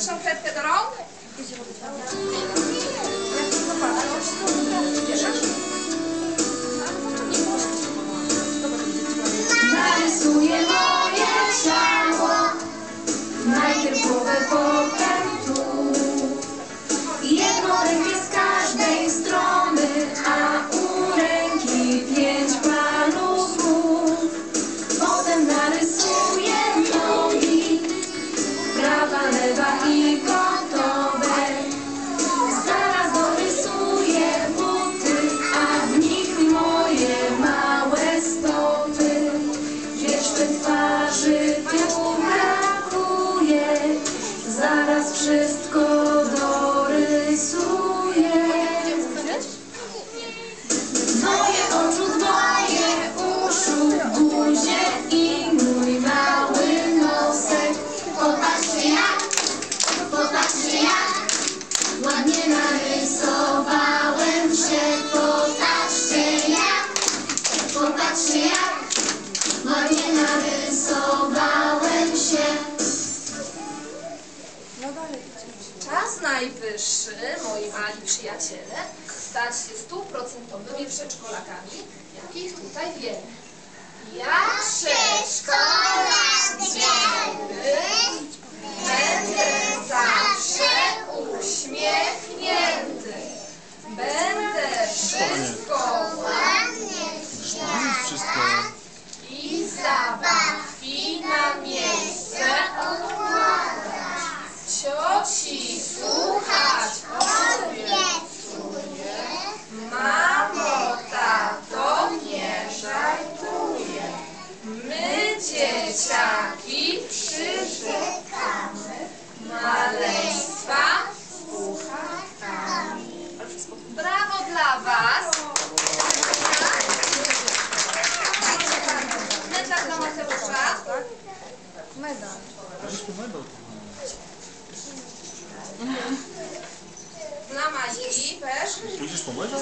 pani szafletkę do rąk? Narysuję moje ciało Najpierw głowę, potem tu Jedną rękę z każdej strony A u ręki pięć paluchów zaraz wszystko dorysuję. Najwyższy, moi mali przyjaciele, stać się stuprocentowymi przedszkolakami, jakich tutaj wiele. Ja Mateusza. Weź tu medal. Dla Majki też. Pójdziesz po medal?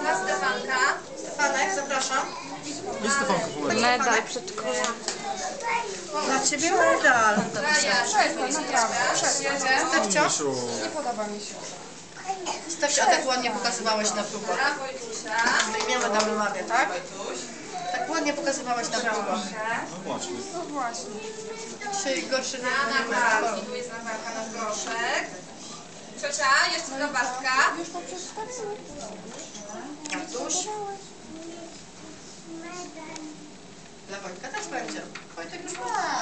Dla Stefanka. Panek, zapraszam. Nie Stefanko po medal. Medal przedszkola. Dla ciebie medal. Dla Jaszki. Stefcio, Misiu. Stefcio, a tak ładnie pokazywałeś na próbach. Zdejmiemy damy Marię, tak? Tak ładnie pokazywałeś na próbach. No właśnie. Dzisiaj gorszy Dla nie będzie Natalki. Tu jest Natalka na groszek. Ciocia, jeszcze dla Bartka. Artuś. Dla Wojtka też będzie. Wojtek już ma.